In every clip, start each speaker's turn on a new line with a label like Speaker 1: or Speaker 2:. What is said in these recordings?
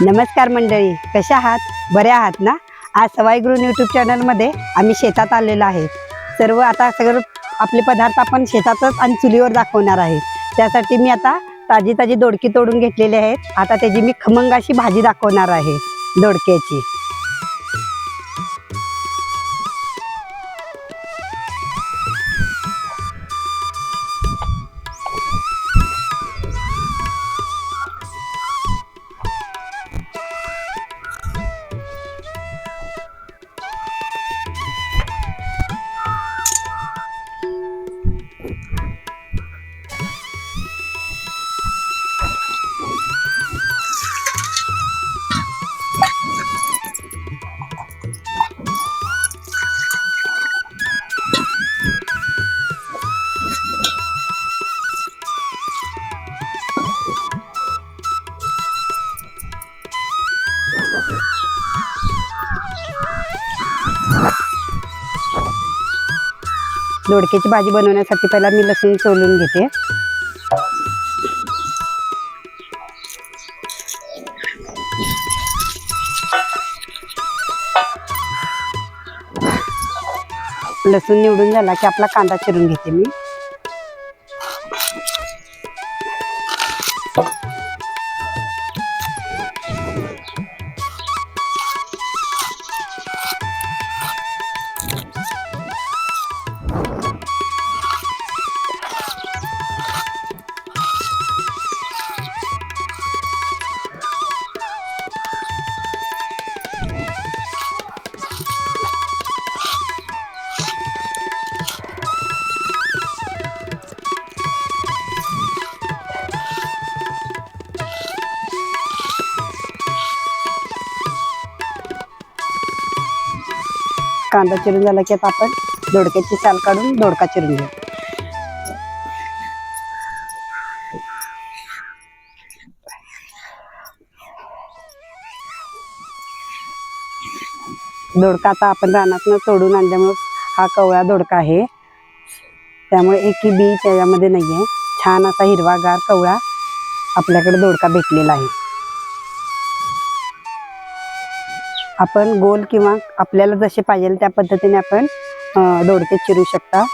Speaker 1: नमस्कार मंडळी कशा आहात? बरे आहात ना? आज सवाई यूट्यूब चॅनलमध्ये आम्ही शेतात आलेलो आहे. सर्व आता सगळं आपले पदार्थ आपण शेतातच आणि चुलीवर दाखवणार आहे. त्यासाठी मी आता ताजी ताजी दोडकी तोडून घेतलेली आहेत. आता त्याची मी खमंगाशी भाजी दाखवणार आहे दोडक्याची. दोडक्याची भाजी बनवण्यासाठी पहिला मी लसूण सोलून घेते. लसूण निवडून झाला की आपला कांदा चिरून घेते मी. कांदा चिरून झाला की आता आपण दोडक्याची साल काढून दोडका चिरून घेऊ. दोडका आता आपण रानातनं तोडून आणल्यामुळे हा कवळा दोडका आहे. त्यामुळे एकही बी त्याच्यामध्ये नाही आहे छान असा हिरवागार कवळा आपल्याकडे दोडका भेटलेला आहे. आपण गोल किंवा आपल्याला जसे पाहिजे त्या पद्धतीने आपण दोडके चिरू शकता.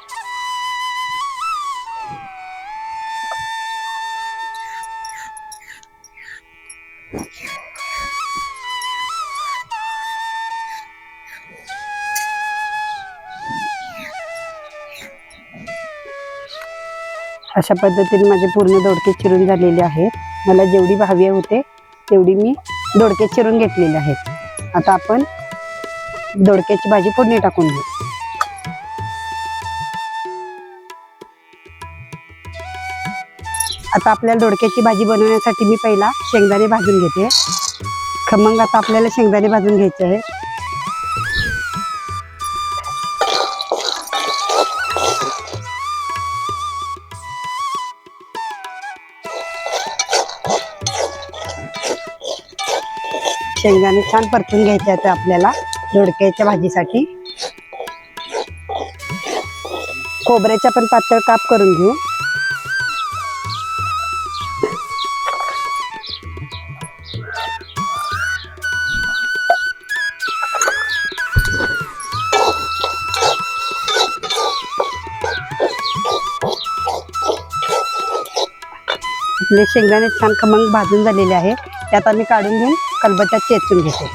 Speaker 1: अशा पद्धतीने माझे पूर्ण दोडके चिरून झालेले आहेत. मला जेवढी भावी होते तेवढी मी दोडके चिरून घेतलेले आहेत. आता आपण दोडक्याची भाजी फोडणी टाकून घेऊ. आता आपल्याला दोडक्याची भाजी बनवण्यासाठी मी पहिला शेंगदाणे भाजून घेते. खमंग आता आपल्याला शेंगदाणे भाजून घ्यायचे आहे शेंगदाणे छान परतून घ्यायचे आहेत आपल्याला दोडक्याच्या भाजीसाठी. खोबऱ्याच्या पण पातळ काप करून घेऊ. आपले शेंगदाणे छान खमंग भाजून झालेले आहे त्यात आम्ही काढून घेऊन कलबत्यात चेचून घेते.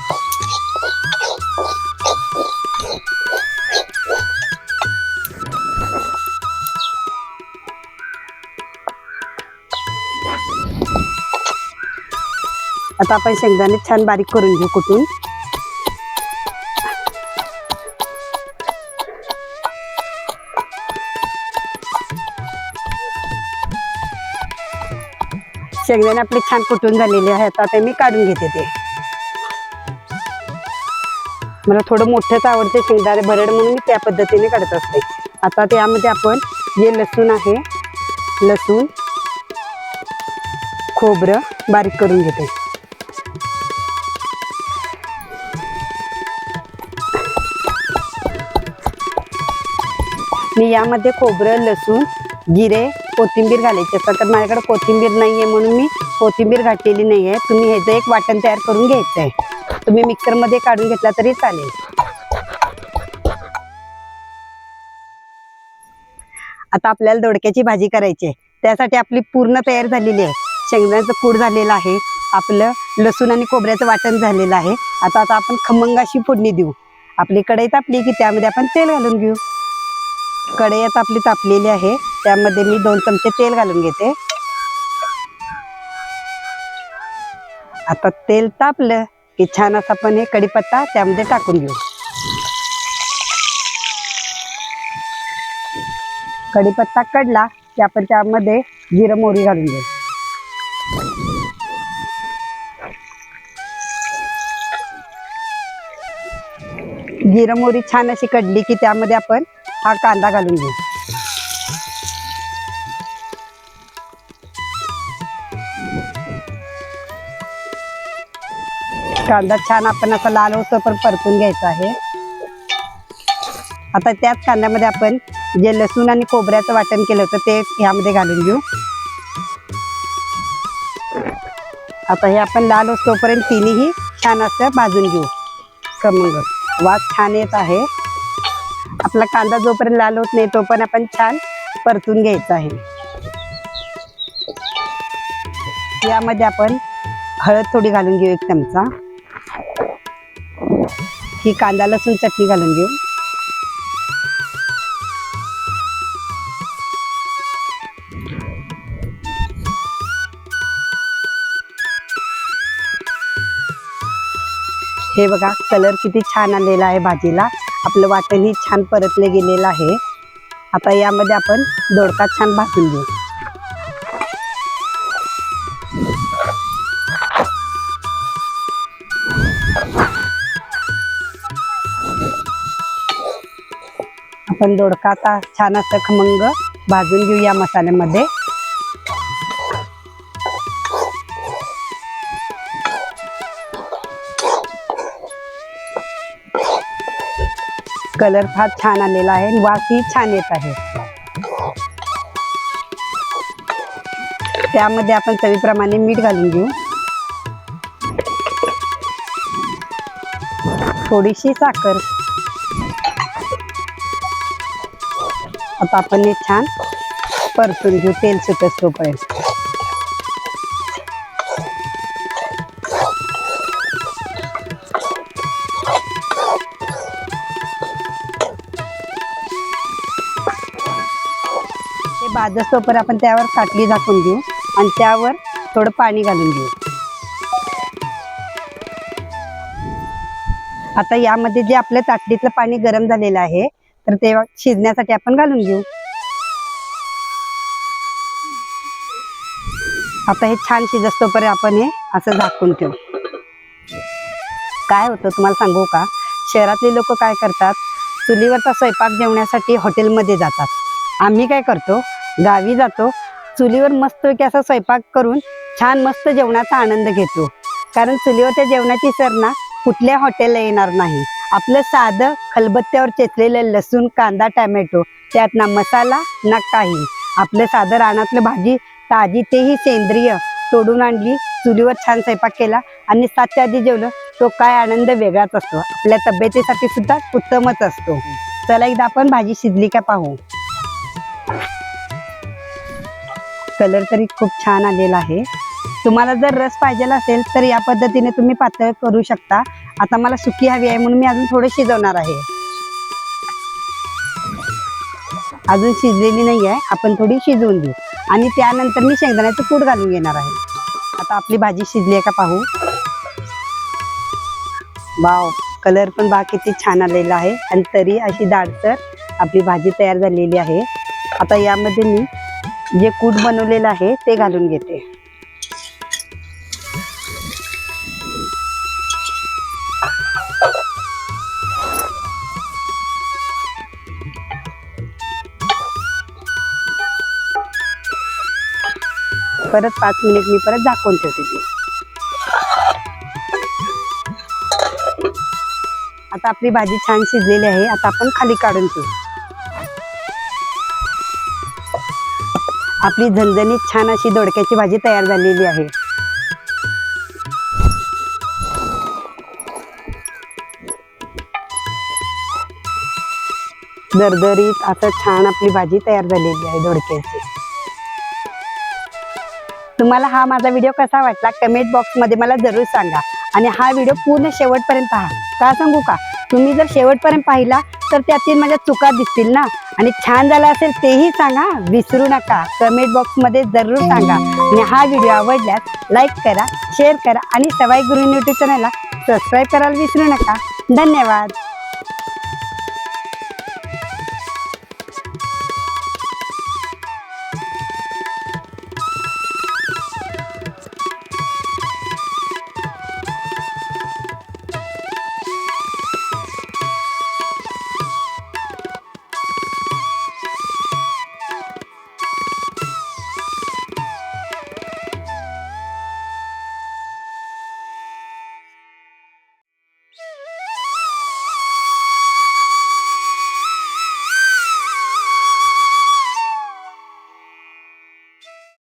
Speaker 1: आता आपण शेंगदाणे छान बारीक करून घेऊ कुठून. शेंगदाणे आपले छान कुटून झालेले आहेत. आता मी काढून घेते ते. मला थोडं मोठंच आवडते शेंगदाणे भरड म्हणून मी त्या पद्धतीने काढत असते. आता त्यामध्ये आपण जे लसूण आहे लसूण खोबरं बारीक करून घेते. मी यामध्ये खोबरं लसूण जिरे कोथिंबीर घालायची. असतात तर माझ्याकडे कोथिंबीर नाही आहे म्हणून मी कोथिंबीर घातलेली नाही आहे तुम्ही ह्याचं एक वाटण तयार करून घ्यायचं आहे तुम्ही मिक्सरमध्ये काढून घेतला तरी चालेल. आता आपल्याला दोडक्याची भाजी करायची आहे त्यासाठी आपली पूर्ण तयार झालेली आहे. शेंगदाण्याचं कूड झालेलं आहे. आपलं लसूण आणि कोबऱ्याचं वाटण झालेलं आहे. आता आता आपण खमंगाशी फोडणी देऊ. आपली कढई तापली की त्यामध्ये आपण तेल घालून घेऊ. कढई आपली तापलेली आहे. त्यामध्ये मी दोन चमचे तेल घालून घेते. आता तेल तापलं की छान असं आपण हे कढीपत्ता त्यामध्ये टाकून घेऊ. कढीपत्ता कडला की आपण त्यामध्ये जिरं मोहरी घालून घेऊ. जिरं मोहरी छान अशी कडली की त्यामध्ये आपण हा कांदा घालून घेऊ. कांदा छान आपण असा लाल होतो पण परतून घ्यायचा आहे. आता त्याच कांद्यामध्ये आपण जे लसूण आणि खोबऱ्याचं वाटण केलं होतं ते ह्यामध्ये घालून घेऊ. आता हे आपण लाल असतोपर्यंत तिन्ही छान असं भाजून घेऊ. कमंग वास छान येत आहे. आपला कांदा जोपर्यंत लाल होत नाही तोपर्यंत आपण छान परतून घ्यायचा आहे. यामध्ये आपण हळद थोडी घालून घेऊ एक चमचा. ही कांदा लसूण चटणी घालून घेऊ. हे बघा कलर किती छान आलेला आहे भाजीला. आपलं वाटणही छान परतले गेलेलं आहे. आता यामध्ये आपण दोडका छान भाजून घेऊ. आपण दोडका आता छान असं खमंग भाजून घेऊ या मसाल्यामध्ये. कलर फार छान आलेला आहे वासही छान येत आहे. त्यामध्ये आपण चवीप्रमाणे मीठ घालून घेऊ. थोडीशी साखर. आता आपण हे छान परतून घेऊ तेल सुटत तोपर्यंत. ते आपण त्यावर ताटली झाकून घेऊ आणि त्यावर थोडं पाणी घालून घेऊ. आता यामध्ये जे आपल्या ताटलीतलं पाणी गरम झालेलं आहे तर ते शिजण्यासाठी आपण घालून घेऊ. आता हे छान शिजस्तोपर्यंत आपण हे असं झाकून ठेवू. काय होतं तुम्हाला सांगू का? शहरातले लोक काय करतात? चुलीवरचा स्वयंपाक जेवण्यासाठी हॉटेलमध्ये जातात. आम्ही काय करतो? गावी जातो. चुलीवर मस्तपैकी असा स्वयंपाक करून छान मस्त जेवणाचा आनंद घेतो. कारण चुलीवरच्या जेवणाची सरना कुठल्या हॉटेलला येणार नाही. आपलं साधं खलबत्त्यावर चेचलेलं लसूण कांदा टॅमॅटो त्यात ना मसाला ना काही. आपलं साधं रानातलं भाजी ताजी तेही सेंद्रिय तोडून आणली चुलीवर छान स्वयंपाक केला आणि सातच्या आधी जेवलं तो काय आनंद वेगळाच असतो. आपल्या तब्येतीसाठी सुद्धा उत्तमच असतो. चला एकदा आपण भाजी शिजली का पाहू. कलर तरी खूप छान आलेला आहे. तुम्हाला जर रस पाहिजे असेल तर या पद्धतीने तुम्ही पातळ करू शकता. आता मला सुकी हवी आहे म्हणून मी अजून थोडं शिजवणार आहे. अजून शिजलेली नाही आहे. आपण थोडी शिजवून घेऊ. आणि त्यानंतर मी शेंगदाण्याचं कूट घालून घेणार आहे. आता आपली भाजी शिजली आहे का पाहू. वाव कलर पण बा किती छान आलेला आहे. आणि तरी अशी दाडसर आपली भाजी तयार झालेली आहे. आता यामध्ये मी जे कूट बनवलेलं आहे ते घालून घेते. परत पाच मिनिट मी परत झाकून ठेवते ती. आता आपली भाजी छान शिजलेली आहे आता आपण खाली काढून ठेवू. आपली झणझणीत छान अशी दोडक्याची भाजी तयार झालेली आहे. दरदरीत असं छान आपली भाजी तयार झालेली आहे दोडक्याची. तुम्हाला हा माझा व्हिडिओ कसा वाटला कमेंट बॉक्समध्ये मला जरूर सांगा. आणि हा व्हिडिओ पूर्ण शेवटपर्यंत पहा. का सांगू का? तुम्ही जर शेवटपर्यंत पाहिला तर त्यातील माझ्या चुका दिसतील ना? आणि छान झाला असेल तेही सांगा. विसरू नका. कमेंट बॉक्समध्ये जरूर सांगा. आणि हा व्हिडिओ आवडल्यास लाईक करा शेअर करा आणि सवाई गुरु यूट्यूब चॅनलला सबस्क्राईब करायला विसरू नका. धन्यवाद.